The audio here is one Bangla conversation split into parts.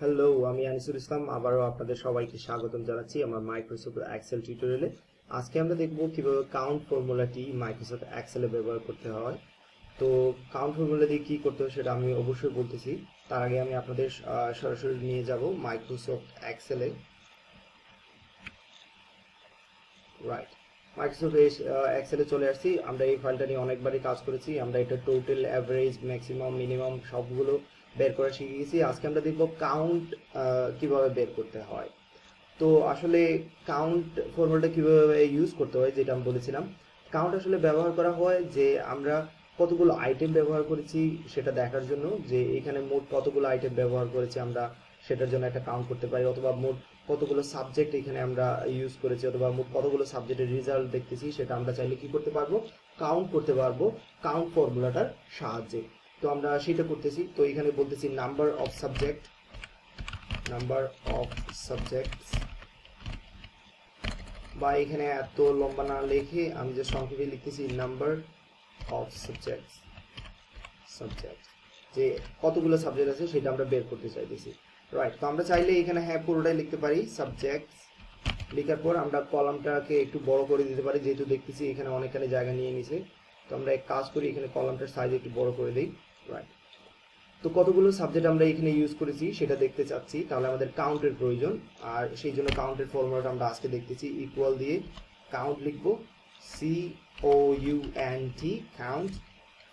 হ্যালো আমি আনিসুল ইসলাম। আবারও আপনাদের সবাইকে স্বাগতম জানাচ্ছি আমার মাইক্রোসফট এক্সেল টিউটোরিয়ালে আজকে আমরা দেখব কীভাবে কাউন্ট ফর্মুলাটি মাইক্রোসফট এক্সেলে ব্যবহার করতে হয়। তো কাউন্ট ফর্মুলা দিয়ে কী করতে হয় সেটা আমি অবশ্যই বলতেছি। তার আগে আমি আপনাদের সরাসরি নিয়ে যাব মাইক্রোসফট এক্সেলে রাইট মাইক্রোসফট এক্সেলে চলে আসছি। আমরা এই ফাইলটা নিয়ে অনেকবারই কাজ করেছি। আমরা এটা টোটাল অ্যাভারেজ ম্যাক্সিমাম মিনিমাম সবগুলো বের করা শিখে আজকে আমরা দেখব কাউন্ট কীভাবে বের করতে হয়। তো আসলে কাউন্ট ফর্মুলাটা কীভাবে ইউজ করতে হয় যেটা আমি বলেছিলাম। কাউন্ট আসলে ব্যবহার করা হয় যে আমরা কতগুলো আইটেম ব্যবহার করেছি সেটা দেখার জন্য, যে এখানে মোট কতগুলো আইটেম ব্যবহার করেছি আমরা সেটার জন্য একটা কাউন্ট করতে পারি, অথবা মোট কতগুলো সাবজেক্ট এখানে আমরা ইউজ করেছি, অথবা মোট কতগুলো সাবজেক্টের রেজাল্ট দেখতেছি, সেটা আমরা চাইলে কি করতে পারব? কাউন্ট করতে পারব। কাউন্ট ফর্মুলাটার সাহায্যে। তো আমরা সেটা করতেছি। তো এখানে বলতেছি number of subject number of subjects বা এখানে এত লম্বা না লিখে আমি যে সংক্ষেপে লিখতেছি নাম্বার অফ সাবজেক্টস সাবজেক্ট যে কতগুলো সাবজেক্ট আছে সেটা আমরা বের করতে চাইতেছি। রাইট তো আমরা চাইলে এখানে হ্যাঁ পুরোটাই লিখতে পারি সাবজেক্টস লেখার পর আমরা কলামটাকে একটু বড় করে দিতে পারি, যেহেতু দেখতেছি এখানে অনেকখানি জায়গা নিয়ে নিছে। তো আমরা এক কাজ করি, এখানে কলামটার সাইজ একটু বড় করে দিই। রাইট তো কতগুলো সাবজেক্ট আমরা এখানে ইউজ করেছি সেটা দেখতে চাচ্ছি। তাহলে আমাদের কাউন্টের প্রয়োজন। আর সেই জন্য কাউন্টের ফর্মুলাটা আমরা আজকে দেখতেছি। ইকুয়াল দিয়ে কাউন্ট লিখব। C O U N T count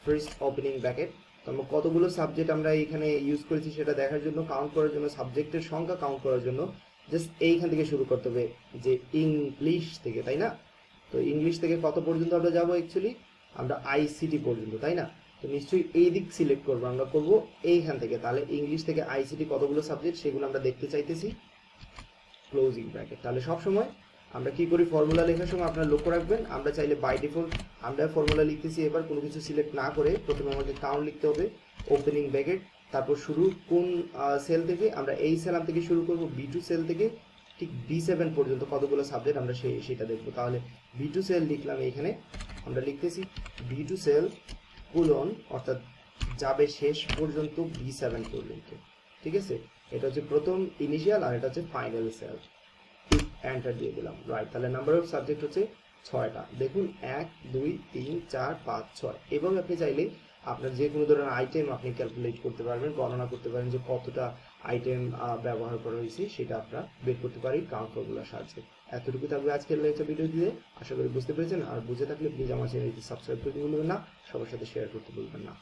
first opening bracket তো আমরা কতগুলো সাবজেক্ট আমরা এখানে ইউজ করেছি সেটা দেখার জন্য কাউন্ট করার জন্য সাবজেক্টের সংখ্যা কাউন্ট করার জন্য। জাস্ট এইখান থেকে শুরু করতে হবে যে ইংলিশ থেকে, তাই না? তো ইংলিশ থেকে কত পর্যন্ত আমরা যাব অ্যাকচুয়ালি আমরা আইসিটি পর্যন্ত, তাই না? তো নিশ্চয়ই এই দিক সিলেক্ট করব, আমরা করব এইখান থেকে। তাহলে ইংলিশ থেকে আইসিটি কতগুলো সাবজেক্ট সেগুলো আমরা দেখতে চাইতেছি। ক্লোজিং ব্র্যাকেট তাহলে সব সময় আমরা কি করি? ফর্মুলা লেখার সময় আপনারা লক্ষ্য রাখবেন, আমরা চাইলে বাই ডিফল্ট আমরা ফর্মুলা লিখতেছি, এবার কোনো কিছু সিলেক্ট না করে প্রথমে আমাদের কাউন্ট লিখতে হবে ওপেনিং ব্র্যাকেট তারপর শুরু কোন সেল থেকে, আমরা এই সেলাম থেকে শুরু করব বি টু সেল থেকে, ঠিক বি সেভেন পর্যন্ত কতগুলো সাবজেক্ট আমরা সেই সেটা দেখব। তাহলে বি টু সেল লিখলাম এখানে আমরা লিখতেছি বি টু সেল কুলন, অর্থাৎ যাবে শেষ পর্যন্ত বি সেভেন পর্যন্ত। ঠিক আছে? এটা হচ্ছে প্রথম ইনিশিয়াল আর এটা হচ্ছে ফাইনাল সেল এন্টার দিয়ে দিলাম। রাইট তাহলে নাম্বার অফ সাবজেক্ট হচ্ছে ছয়টা। দেখুন, এক, দুই, তিন, চার, পাঁচ, ছয়। এবং আপনি চাইলে আপনার যে কোনো ধরনের আইটেম আপনি ক্যালকুলেট করতে পারবেন, গণনা করতে পারেন যে কতটা আইটেম ব্যবহার করা হয়েছে, সেটা আমরা বের করতে পারি কাউন্ট ফর্মুলার সাহায্যে। এতটুকু থাকবে আজকের লেকচার ভিডিও দিয়ে। আশা করি বুঝতে পেরেছেন। আর বুঝে থাকলে প্লিজ আমার চ্যানেলটি সাবস্ক্রাইব করতে ভুলবেন না। সবার সাথে শেয়ার করতে ভুলবেন না।